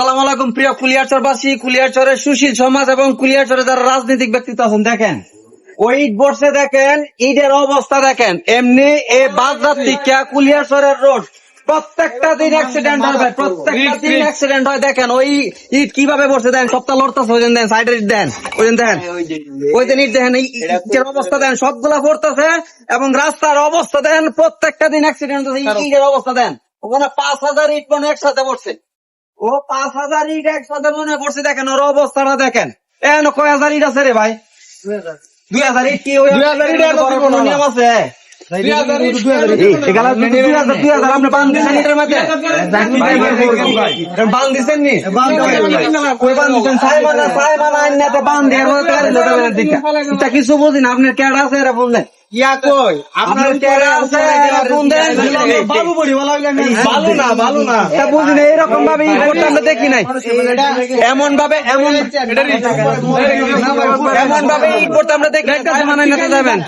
সালাম আলাইকুম প্রিয় কুলিয়ারচরবাসী কুলিয়ারচরের সুশীল সমাজ এবং কুলিয়ারচরের যারা রাজনৈতিক ব্যক্তিত্ব আছেন দেখেন। ওই ইট বসে দেখেন ইটের অবস্থা দেখেন এমনি এ থেকে কুলিয়ারচরের রোড প্রত্যেকটা দিন অ্যাক্সিডেন্ট হয় ভাই, প্রত্যেকটা দিন অ্যাক্সিডেন্ট হয়। দেখেন ওই ইট কীভাবে বসে দেন সপ্তাহ লড়তাছে ওই দিন সাইডের ইট দেন ওই দিন ওই দিন ইট দেখেন এই ইটের অবস্থা দেন সবগুলা পড়তেছে এবং রাস্তার অবস্থা দেন প্রত্যেকটা দিন অ্যাক্সিডেন্ট হচ্ছে ইটের অবস্থা দেন। ওখানে পাঁচ হাজার ইট মানে একসাথে পড়ছে ও পাঁচ হাজার ইট একসাথে মনে করছে দেখেন ওর অবস্থাটা দেখেন। এন কয় হাজার ইট আছে রে ভাই? দুই হাজার ইট কি দুই হাজার ইট কোনো নিয়ম আছে? কিছু বুঝি না আপনার কেডা আছে এরা বললেন? ইয়া কই? আপনার কেডা আছে? এরা ফোন দেন বড়ি বলা ভালো না ভালো না। তা বুঝি না এরকম ভাবে ই করতে আমরা দেখি নাই। এমন ভাবে এমন এমন ভাবে ই করতে আমরা দেখি নাই কাছে মানায় নিতে যাবেন।